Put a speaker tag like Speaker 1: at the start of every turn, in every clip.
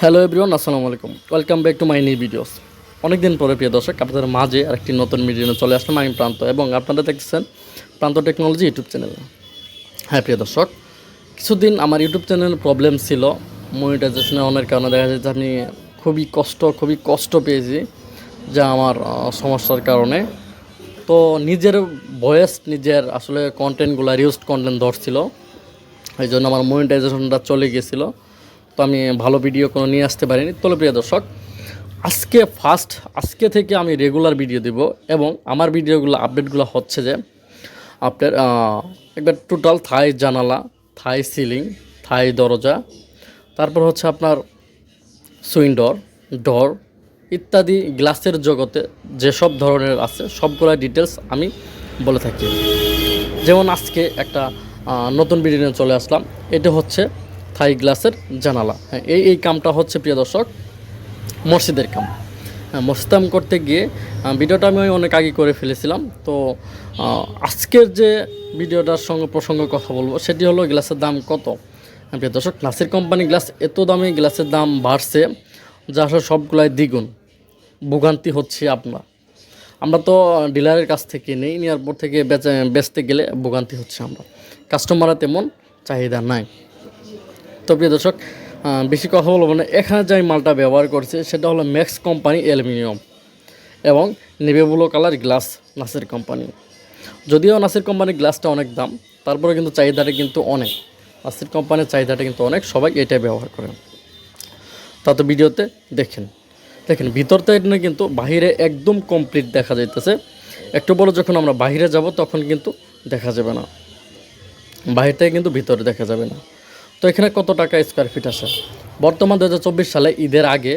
Speaker 1: Hello everyone আসসালামু আলাইকুম। Welcome back to my new videos অনেকদিন পরে, প্রিয় দর্শক, আপনাদের মাঝে আরেকটি নতুন ভিডিও চলে আসলাম আমি প্রান্ত এবং আপনারা দেখছেন প্রান্ত টেকনোলজি ইউটিউব চ্যানেল হ্যাঁ প্রিয় দর্শক, কিছুদিন আমার ইউটিউব চ্যানেল প্রবলেম ছিল। মনিটাইজেশনে অনেক কারণে দেখা যাচ্ছে আমি খুবই কষ্ট খুবই কষ্ট পেয়েছি যা আমার সমস্যার কারণে। তো নিজের ভয়েস নিজের আসলে কন্টেন্টগুলো রিউজড কন্টেন্ট ধরছিল। এই জন্য আমার মনিটাইজেশনটা চলে গেছিল তো আমি ভালো ভিডিও কোনো নিয়ে আসতে পারিনি। তবে প্রিয় দর্শক, আজকে ফার্স্ট আজকে থেকে আমি রেগুলার ভিডিও দেব এবং আমার ভিডিওগুলো আপডেটগুলো হচ্ছে যে, আপনার একবার টোটাল থাই জানালা থাই সিলিং থাই দরজা, তারপর হচ্ছে আপনার সুইন্ডর ডর ইত্যাদি গ্লাসের জগতে যেসব ধরনের আছে সবগুলা ডিটেলস আমি বলে থাকি। যেমন আজকে একটা নতুন ভিডিও চলে আসলাম। এটা হচ্ছে থাই গ্লাসের জানালা। হ্যাঁ এই এই কামটা হচ্ছে প্রিয় দর্শক মসজিদের কাম। হ্যাঁ মসজিদাম করতে গিয়ে ভিডিওটা আমি অনেক আগে করে ফেলেছিলাম। তো আজকের যে ভিডিওটার সঙ্গে প্রসঙ্গে কথা বলব সেটি হলো গ্লাসের দাম কত? হ্যাঁ, প্রিয় দর্শক নাসির কোম্পানি গ্লাস এত দামে গ্লাসের দাম বাড়ছে যা আসলে সবগুলাই দ্বিগুণ। ভোগান্তি হচ্ছে আপনার। আমরা তো ডিলারের কাছ থেকে নেই নেওয়ার পর থেকে বেচে বেচতে গেলে ভোগান্তি হচ্ছে আমরা। কাস্টমাররা তেমন চাহিদা নাই। তো প্রিয় দর্শক বেশি কথা বলব না। এখানে যে আমি মালটা ব্যবহার করছি, সেটা হলো ম্যাক্স কোম্পানি অ্যালুমিনিয়াম এবং navy colour glass Nasir company যদিও নাসির কোম্পানির গ্লাসটা অনেক দাম তারপরে কিন্তু চাহিদাটা কিন্তু অনেক। নাসির কোম্পানির চাহিদাটা কিন্তু অনেক, সবাই এটা ব্যবহার করে। তা তো ভিডিওতে দেখেন। দেখেন ভিতর থেকে কিন্তু বাহিরে একদম কমপ্লিট দেখা যাইতেছে। একটু বড় যখন আমরা বাইরে যাব, তখন কিন্তু দেখা যাবে না। বাহির থেকে কিন্তু ভিতরে দেখা যাবে না। তো এখানে কত টাকা স্কোয়ার ফিট আছে? বর্তমান দু হাজার চব্বিশ সালে ঈদের আগে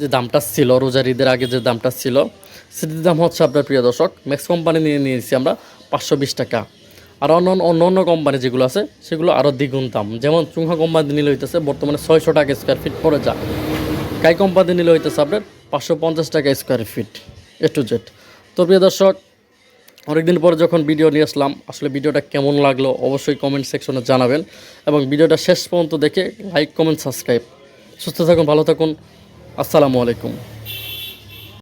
Speaker 1: যে দামটা ছিল, রোজার ঈদের আগে যে দামটা ছিল, সেটির দাম হচ্ছে আপনার প্রিয় দর্শক ম্যাক্স কোম্পানি নিয়ে নিয়েছি আমরা পাঁচশো বিশ টাকা। আর অন্য অন্য অন্য কোম্পানি যেগুলো আছে, সেগুলো আরও দ্বিগুণ দাম। যেমন চুংহা কোম্পানি নিলে হইতেছে বর্তমানে ছয়শো টাকা স্কোয়ার ফিট পড়ে যায় কাই কোম্পানি নিলে হইতেছে আপনার পাঁচশো পঞ্চাশ টাকা square feet A to Z তো প্রিয় দর্শক অনেকদিন পরে যখন ভিডিও নিয়ে আসলাম, আসলে ভিডিওটা কেমন লাগল অবশ্যই কমেন্ট সেকশনে জানাবেন এবং ভিডিওটা শেষ পর্যন্ত দেখে লাইক কমেন্ট সাবস্ক্রাইব সুস্থ থাকুন, ভালো থাকুন। আসসালামু আলাইকুম।